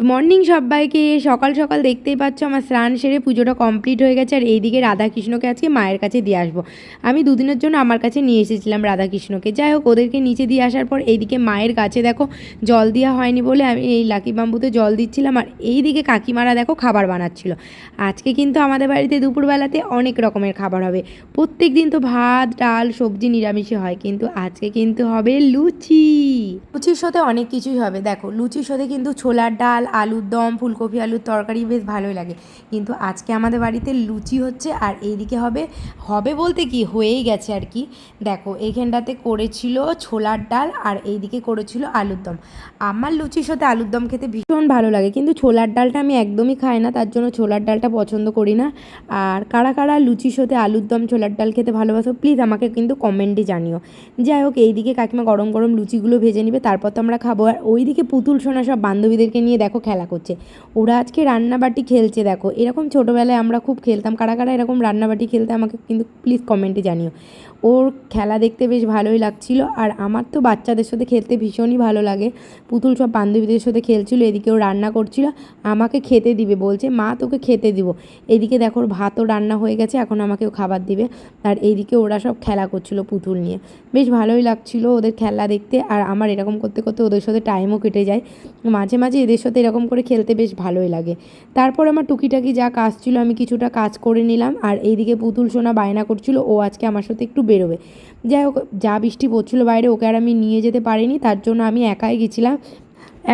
Morning সবাইকে সকাল সকাল দেখতেই পাচ্ছ আমার স্নান সেরে পুজোটা কমপ্লিট হয়ে গেছে। আর এইদিকে রাধাকৃষ্ণকে আজকে মায়ের কাছে দিয়ে আসব। আমি দুদিনের জন্য আমার কাছে নিয়ে এসেছিলাম রাধাকৃষ্ণকে। যাই হোক, ওদেরকে নিচে দিয়ে আসার পর এইদিকে মায়ের কাছে দেখো, জল দেওয়া হয়নি বলে আমি এই লাকি বাম্বুতে জল দিচ্ছিলাম। আর এইদিকে কাকিমারা দেখো খাবার বানাচ্ছিল। আজকে কিন্তু আমাদের বাড়িতে দুপুরবেলাতে অনেক রকমের খাবার হবে। প্রত্যেক দিন তো ভাত, ডাল, সবজি নিরামিষই হয়। কিন্তু আজকে কিন্তু হবে লুচি। লুচির সাথে অনেক কিছুই হবে। দেখো, লুচির সাথে কিন্তু ছোলার ডাল আলুর দম, ফুলকপি আলুর তরকারি বেশ ভালোই লাগে। কিন্তু আজকে আমাদের বাড়িতে লুচি হচ্ছে আর এইদিকে হবে হবে বলতে কি হয়েই গেছে আর কি। দেখো, এইখানটাতে করেছিল ছোলার ডাল আর এইদিকে করেছিল আলুর দম। আমার লুচির সাথে আলুর দম খেতে ভীষণ ভালো লাগে, কিন্তু ছোলার ডালটা আমি একদমই খাই না, তার জন্য ছোলার ডালটা পছন্দ করি না। আর কারা কারা লুচির সাথে আলুর দম, ছোলার ডাল খেতে ভালোবাসো, প্লিজ আমাকে কিন্তু কমেন্টে জানিও। যাই হোক, এইদিকে কাকিমা গরম গরম লুচিগুলো ভেজে নিবে, তারপর তো আমরা খাব। আর ওইদিকে পুতুল, সোনা সব বান্ধবীদেরকে নিয়ে দেখো খেলা করছে। ওরা আজকে রান্নাবাটি খেলছে দেখো। এরকম ছোটোবেলায় আমরা খুব খেলতাম। কারা কারা এরকম রান্নাবাটি খেলতে আমাকে কিন্তু প্লিজ কমেন্টে জানিও। ওর খেলা দেখতে বেশ ভালোই লাগছিল। আর আমার তো বাচ্চাদের সাথে খেলতে ভীষণই ভালো লাগে। পুতুল সব বান্ধবীদের সাথে খেলছিল, এদিকে ও রান্না করছিল। আমাকে খেতে দিবে, বলছে, মা, তোকে খেতে দিব। এদিকে দেখো, ওর ভাতও রান্না হয়ে গেছে, এখন আমাকেও খাবার দিবে। আর এইদিকে ওরা সব খেলা করছিল পুতুল নিয়ে। বেশ ভালোই লাগছিল ওদের খেলা দেখতে। আর আমার এরকম করতে করতে ওদের সাথে টাইমও কেটে যায়। মাঝে মাঝে এদের সাথে এরকম করে খেলতে বেশ ভালোই লাগে। তারপর আমার টুকিটাকি যা কাজ ছিল, আমি কিছুটা কাজ করে নিলাম। আর এইদিকে পুতুল সোনা বায়না করছিল, ও আজকে আমার সাথে একটু বেরোবে। যাই হোক, যা বৃষ্টি পড়ছিল বাইরে, ওকে আর আমি নিয়ে যেতে পারিনি। তার জন্য আমি একাই গেছিলাম।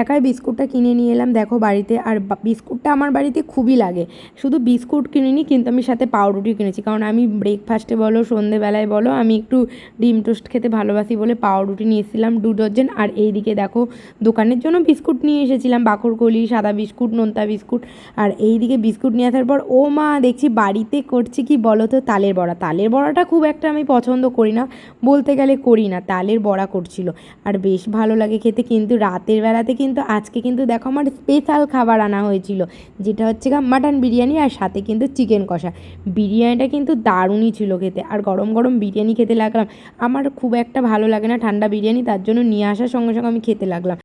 একাই বিস্কুটটা কিনে নিয়ে এলাম। দেখো বাড়িতে আর বিস্কুটটা আমার বাড়িতে খুবই লাগে। শুধু বিস্কুট কিনিনি, কিন্তু আমি সাথে পাউরুটি কিনেছি। কারণ আমি ব্রেকফাস্টে বলো, সন্ধেবেলায় বলো, আমি একটু ডিম টোস্ট খেতে ভালোবাসি বলে পাউরুটি নিয়ে এসেছিলাম দু ডজন। আর এইদিকে দেখো, দোকানের জন্য বিস্কুট নিয়ে এসেছিলাম। বাখরকলি সাদা বিস্কুট, নোনতা বিস্কুট। আর এইদিকে বিস্কুট নিয়ে আসার পর, ও মা, দেখছি বাড়িতে করছে কি বলো তো, তালের বড়া। তালের বড়াটা খুব একটা আমি পছন্দ করি না, বলতে গেলে করি না, তালের বড়া করছিল। আর বেশ ভালো লাগে খেতে, কিন্তু রাতের বেলাতে কিন্তু আজকে কিন্তু দেখো আমার স্পেশাল খাবার আনা হয়েছিল, যেটা হচ্ছে গা মাটন বিরিয়ানি আর সাথে কিন্তু চিকেন কষা। বিরিয়ানিটা কিন্তু দারুণই ছিল খেতে, আর গরম গরম বিরিয়ানি খেতে লাগলাম। আমার খুব একটা ভালো লাগে না ঠান্ডা বিরিয়ানি, তার জন্য নিয়ে আসার সঙ্গে সঙ্গে আমি খেতে লাগলাম।